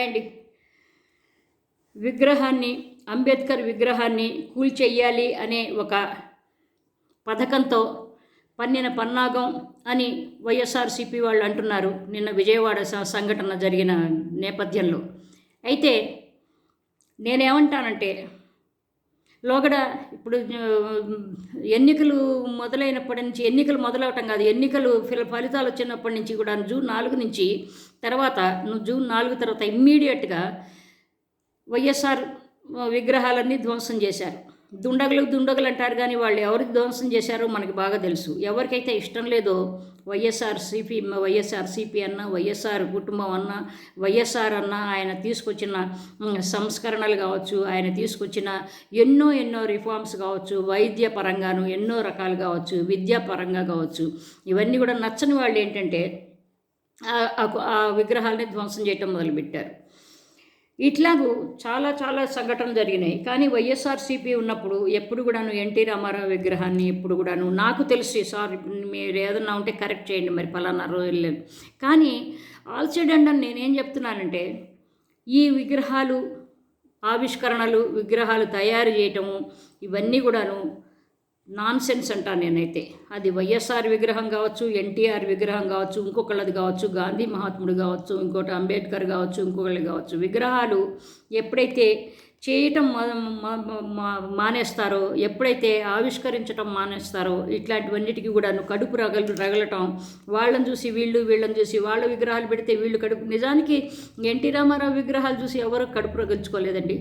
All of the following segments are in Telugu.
అండ్ విగ్రహాన్ని అంబేద్కర్ విగ్రహాన్ని కూల్చెయ్యాలి అనే ఒక పథకంతో పన్నిన పన్నాగం అని వైఎస్ఆర్సీపీ వాళ్ళు అంటున్నారు. నిన్న విజయవాడ సంఘటన జరిగిన నేపథ్యంలో. అయితే నేనేమంటానంటే లోగడ ఇప్పుడు ఎన్నికలు మొదలైనప్పటి నుంచి ఎన్నికలు మొదలవటం కాదు ఎన్నికలు ఫిల ఫలితాలు వచ్చినప్పటి నుంచి కూడా జూన్ నాలుగు నుంచి తర్వాత జూన్ నాలుగు తర్వాత ఇమ్మీడియట్గా వైఎస్ఆర్ విగ్రహాలన్నీ ధ్వంసం చేశారు. దుండగులు దుండగులు అంటారు కానీ వాళ్ళు ఎవరికి ధ్వంసం చేశారో మనకి బాగా తెలుసు. ఎవరికైతే ఇష్టం లేదో వైఎస్ఆర్ సిపి వైఎస్ఆర్ సిపి అన్న వైఎస్ఆర్ కుటుంబం అన్న వైఎస్ఆర్ అన్న ఆయన తీసుకొచ్చిన సంస్కరణలు కావచ్చు ఆయన తీసుకొచ్చిన ఎన్నో ఎన్నో రిఫార్మ్స్ కావచ్చు వైద్య పరంగాను ఎన్నో రకాలు కావచ్చు విద్యాపరంగా కావచ్చు ఇవన్నీ కూడా నచ్చని వాళ్ళు ఏంటంటే ఆ- ఆ విగ్రహాలని ధ్వంసం చేయటం మొదలుపెట్టారు. ఇట్లాగూ చాలా చాలా సంఘటనలు జరిగినాయి. కానీ వైఎస్ఆర్సీపీ ఉన్నప్పుడు ఎప్పుడు కూడాను ఎన్టీ రామారావు విగ్రహాన్ని ఎప్పుడు కూడాను నాకు తెలిసి సార్ మీరు ఏదన్నా ఉంటే కరెక్ట్ చేయండి మరి పలానా రోజులు కానీ ఆల్సైడ్ నేనేం చెప్తున్నానంటే ఈ విగ్రహాలు ఆవిష్కరణలు విగ్రహాలు తయారు చేయటము ఇవన్నీ కూడాను నాన్ సెన్స్ అంటాను నేనైతే. అది వైఎస్ఆర్ విగ్రహం కావచ్చు ఎన్టీఆర్ విగ్రహం కావచ్చు ఇంకొకళ్ళది కావచ్చు గాంధీ మహాత్ముడు కావచ్చు ఇంకోటి అంబేద్కర్ కావచ్చు ఇంకొకళ్ళు కావచ్చు. విగ్రహాలు ఎప్పుడైతే చేయటం మానేస్తారో ఎప్పుడైతే ఆవిష్కరించటం మానేస్తారో ఇట్లాంటివన్నిటికీ కూడా కడుపు రగలు రగలటం వాళ్ళని చూసి వీళ్ళు వీళ్ళని చూసి వాళ్ళ విగ్రహాలు పెడితే వీళ్ళు కడుపు నిజానికి ఎన్టీ రామారావు విగ్రహాలు చూసి ఎవరు కడుపు రగల్చుకోలేదండి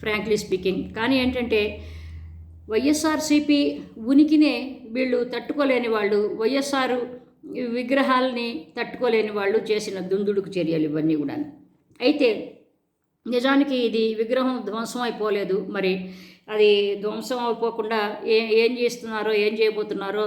ఫ్రాంక్లీ స్పీకింగ్. కానీ ఏంటంటే వైఎస్ఆర్సీపీ ఉనికినే వీళ్ళు తట్టుకోలేని వాళ్ళు వైఎస్ఆర్ విగ్రహాలని తట్టుకోలేని వాళ్ళు చేసిన దుందుడుకు చర్యలు ఇవన్నీ కూడా అయితే నిజానికి ఇది విగ్రహం ధ్వంసం అయిపోలేదు. మరి అది ధ్వంసం అయిపోకుండా ఏ ఏం చేస్తున్నారో ఏం చేయబోతున్నారో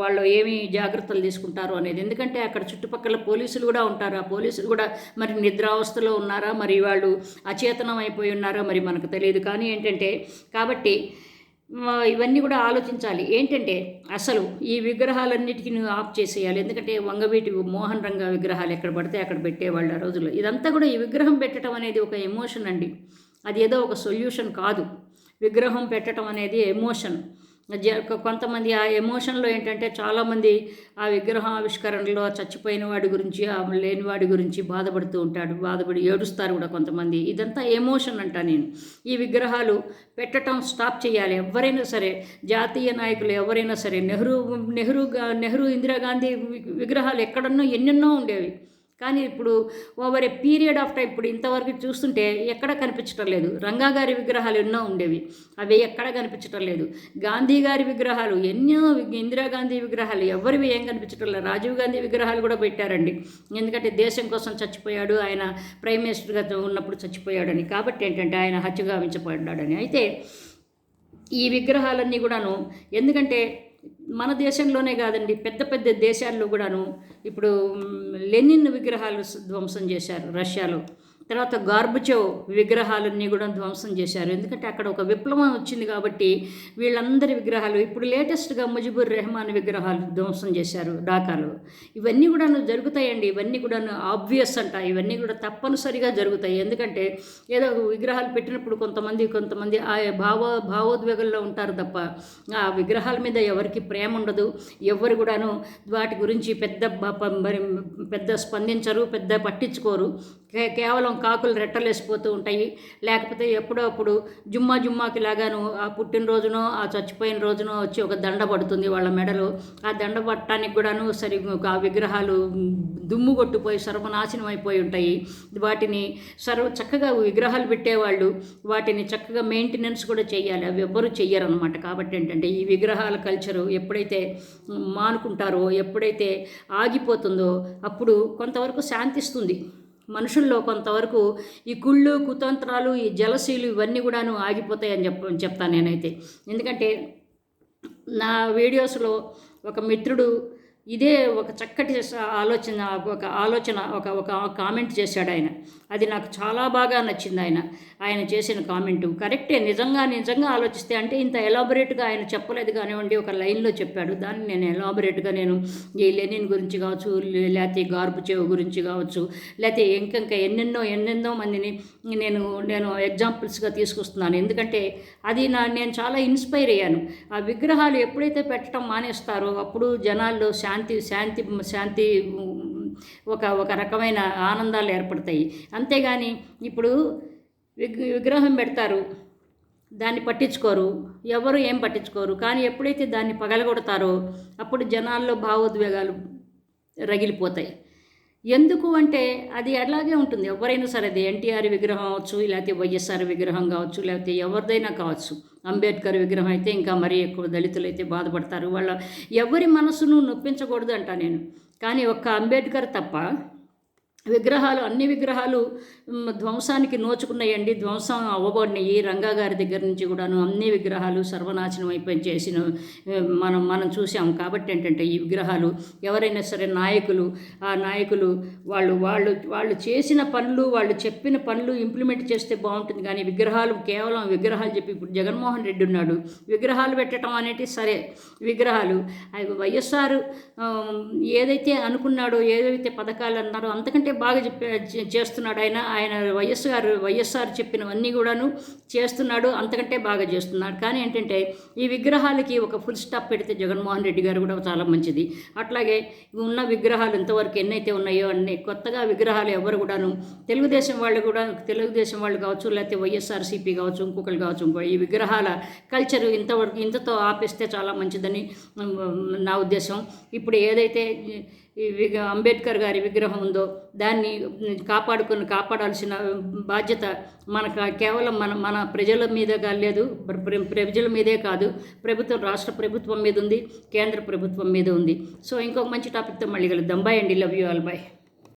వాళ్ళు ఏమి జాగ్రత్తలు తీసుకుంటారో అనేది. ఎందుకంటే అక్కడ చుట్టుపక్కల పోలీసులు కూడా ఉంటారు. ఆ పోలీసులు కూడా మరి నిద్రావస్థలో ఉన్నారా? మరి వాళ్ళు అచేతనం అయిపోయి ఉన్నారా? మరి మనకు తెలియదు. కానీ ఏంటంటే కాబట్టి ఇవన్నీ కూడా ఆలోచించాలి. ఏంటంటే అసలు ఈ విగ్రహాలన్నిటికీ నువ్వు ఆఫ్ చేసేయాలి. ఎందుకంటే వంగవీటి మోహన్ రంగ విగ్రహాలు ఎక్కడ పడితే అక్కడ పెట్టేవాళ్ళు ఆ రోజుల్లో. ఇదంతా కూడా ఈ విగ్రహం పెట్టడం అనేది ఒక ఎమోషన్ అండి. అది ఏదో ఒక సొల్యూషన్ కాదు. విగ్రహం పెట్టడం అనేది ఎమోషన్. కొంతమంది ఆ ఎమోషన్లో ఏంటంటే చాలామంది ఆ విగ్రహం ఆవిష్కరణలో చచ్చిపోయిన వాడి గురించి ఆ లేని వాడి గురించి బాధపడుతూ ఉంటాడు బాధపడి ఏడుస్తారు కూడా కొంతమంది. ఇదంతా ఎమోషన్ అంట నేను. ఈ విగ్రహాలు పెట్టడం స్టాప్ చేయాలి. ఎవరైనా సరే జాతీయ నాయకులు ఎవరైనా సరే నెహ్రూ నెహ్రూ నెహ్రూ ఇందిరాగాంధీ విగ్రహాలు ఎక్కడన్నో ఎన్నెన్నో ఉండేవి. కానీ ఇప్పుడు over a period of time ఇప్పుడు ఇంతవరకు చూస్తుంటే ఎక్కడ కనిపించటం లేదు. రంగా గారి విగ్రహాలు ఎన్నో ఉండేవి. అవి ఎక్కడ కనిపించటం లేదు. గాంధీ గారి విగ్రహాలు ఎన్నో ఇందిరాగాంధీ విగ్రహాలు ఎవరివి ఏం కనిపించటం లేదు. రాజీవ్ గాంధీ విగ్రహాలు కూడా పెట్టారండి. ఎందుకంటే దేశం కోసం చచ్చిపోయాడు ఆయన ప్రైమ్ మినిస్టర్గా ఉన్నప్పుడు చచ్చిపోయాడని. కాబట్టి ఏంటంటే ఆయన హత్యగావించబడ్డాడని అయితే ఈ విగ్రహాలన్నీ కూడాను ఎందుకంటే మన దేశంలోనే కాదండి పెద్ద పెద్ద దేశాల్లో కూడాను. ఇప్పుడు లెనిన్ విగ్రహాలు ధ్వంసం చేశారు రష్యాలో. తర్వాత గార్బచవ్ విగ్రహాలన్నీ కూడా ధ్వంసం చేశారు. ఎందుకంటే అక్కడ ఒక విప్లవం వచ్చింది కాబట్టి వీళ్ళందరి విగ్రహాలు ఇప్పుడు లేటెస్ట్గా ముజిబుర్ రెహమాన్ విగ్రహాలు ధ్వంసం చేశారు ఢాకాలో. ఇవన్నీ కూడా జరుగుతాయండి. ఇవన్నీ కూడా ఆబ్వియస్ అంట. ఇవన్నీ కూడా తప్పనిసరిగా జరుగుతాయి. ఎందుకంటే ఏదో విగ్రహాలు పెట్టినప్పుడు కొంతమంది కొంతమంది ఆ భావ భావోద్వేగంలో ఉంటారు తప్ప ఆ విగ్రహాల మీద ఎవరికి ప్రేమ ఉండదు. ఎవరు కూడాను వాటి గురించి పెద్ద మరి పెద్ద స్పందించరు పెద్ద పట్టించుకోరు. కేవలం కాకులు రెట్టలేసిపోతూ ఉంటాయి. లేకపోతే ఎప్పుడో అప్పుడు జుమ్మా జుమ్మాకి లాగాను ఆ పుట్టినరోజునో ఆ చచ్చిపోయిన రోజునో వచ్చి ఒక దండ పడుతుంది వాళ్ళ మెడలో. ఆ దండ పట్టడానికి కూడాను సరి ఆ విగ్రహాలు దుమ్ము కొట్టుపోయి సర్వనాశనం అయిపోయి ఉంటాయి. వాటిని సర్వ చక్కగా విగ్రహాలు పెట్టేవాళ్ళు వాటిని చక్కగా మెయింటెనెన్స్ కూడా చేయాలి. అవి ఎవ్వరూ చెయ్యరు అనమాట కాబట్టి ఏంటంటే ఈ విగ్రహాల కల్చరు ఎప్పుడైతే మానుకుంటారో ఎప్పుడైతే ఆగిపోతుందో అప్పుడు కొంతవరకు శాంతిస్తుంది. మనుషుల్లో కొంతవరకు ఈ కుళ్ళు కుతంత్రాలు ఈ జలసీలు ఇవన్నీ కూడాను ఆగిపోతాయని చెప్ప చెప్తాను నేనైతే. ఎందుకంటే నా వీడియోస్లో ఒక మిత్రుడు ఇదే ఒక చక్కటి ఆలోచన ఒక ఆలోచన ఒక ఒక కామెంట్ చేశాడు ఆయన. అది నాకు చాలా బాగా నచ్చింది ఆయన. ఆయన చేసిన కామెంటు. కరెక్టే నిజంగా నిజంగా ఆలోచిస్తే అంటే ఇంత ఎలాబొరేట్గా ఆయన చెప్పలేదు కానివ్వండి ఒక లైన్లో చెప్పాడు. దాన్ని నేను ఎలాబొరేట్గా నేను ఈ లెనిన్ గురించి కావచ్చు లే- లేకపోతే గార్బుచేవ్ గురించి కావచ్చు లేకపోతే ఇంకింకా ఎన్నెన్నో ఎన్నెన్నో మందిని నేను నేను ఎగ్జాంపుల్స్గా తీసుకొస్తున్నాను. ఎందుకంటే అది నా నేను చాలా ఇన్స్పైర్ అయ్యాను. ఆ విగ్రహాలు ఎప్పుడైతే పెట్టడం మానేస్తారో అప్పుడు జనాల్లో శాంతి శాంతి శాంతి ఒక ఒక రకమైన ఆనందాలు ఏర్పడతాయి. అంతేగాని ఇప్పుడు విగ్రహం పెడతారు. దాన్ని పట్టించుకోరు. ఎవరు ఏం పట్టించుకోరు. కానీ ఎప్పుడైతే దాన్ని పగలగొడతారో అప్పుడు జనాల్లో భావోద్వేగాలు రగిలిపోతాయి. ఎందుకు అంటే అది అలాగే ఉంటుంది. ఎవరైనా సరే అది ఎన్టీఆర్ విగ్రహం అవచ్చు లేకపోతే వైఎస్ఆర్ విగ్రహం కావచ్చు లేకపోతే ఎవరిదైనా కావచ్చు. అంబేద్కర్ విగ్రహం అయితే ఇంకా మరీ ఎక్కువ దళితులు అయితే బాధపడతారు. వాళ్ళ ఎవరి మనసును నొప్పించకూడదు అంట నేను. కానీ ఒక్క అంబేద్కర్ తప్ప విగ్రహాలు అన్ని విగ్రహాలు ధ్వంసానికి నోచుకున్నాయండి. ధ్వంసం అవ్వబడినాయి. రంగా గారి దగ్గర నుంచి కూడాను అన్ని విగ్రహాలు సర్వనాశనం అయిపోయి చేసిన మనం మనం చూసాం కాబట్టి ఏంటంటే ఈ విగ్రహాలు ఎవరైనా సరే నాయకులు ఆ నాయకులు వాళ్ళు వాళ్ళు వాళ్ళు చేసిన పనులు వాళ్ళు చెప్పిన పనులు ఇంప్లిమెంట్ చేస్తే బాగుంటుంది. కానీ విగ్రహాలు కేవలం విగ్రహాలు చెప్పి ఇప్పుడు జగన్మోహన్ రెడ్డి ఉన్నాడు. విగ్రహాలు పెట్టడం అనేది సరే. విగ్రహాలు అవి వైఎస్ఆర్ ఏదైతే అనుకున్నాడో ఏదైతే పథకాలు అన్నారో అంతకంటే బాగా చెప్పే చేస్తున్నాడు ఆయన. ఆయన వైఎస్ఆర్ వైఎస్ఆర్ చెప్పినవన్నీ కూడాను చేస్తున్నాడు అంతకంటే బాగా చేస్తున్నాడు. కానీ ఏంటంటే ఈ విగ్రహాలకి ఒక ఫుల్ స్టాప్ పెడితే జగన్మోహన్ రెడ్డి గారు కూడా చాలా మంచిది. అట్లాగే ఉన్న విగ్రహాలు ఇంతవరకు ఎన్నైతే ఉన్నాయో అన్ని కొత్తగా విగ్రహాలు ఎవరు కూడాను తెలుగుదేశం వాళ్ళు కూడా తెలుగుదేశం వాళ్ళు కావచ్చు లేకపోతే వైఎస్ఆర్సీపీ కావచ్చు ఇంకొకరు కావచ్చు ఇంకో ఈ విగ్రహాల కల్చర్ ఇంతవరకు ఇంతతో ఆపేస్తే చాలా మంచిదని నా ఉద్దేశం. ఇప్పుడు ఏదైతే అంబేద్కర్ గారి విగ్రహం ఉందో దాన్ని కాపాడుకొని కాపాడాల్సిన బాధ్యత మనకు కేవలం మన మన ప్రజల మీద లేదు ప్ర- ప్రజల మీదే కాదు ప్రభుత్వం రాష్ట్ర ప్రభుత్వం మీద ఉంది కేంద్ర ప్రభుత్వం మీద ఉంది. సో ఇంకొక మంచి టాపిక్తో మళ్ళీ కలుద్దాం. బాయ్ అండి. Love you all bye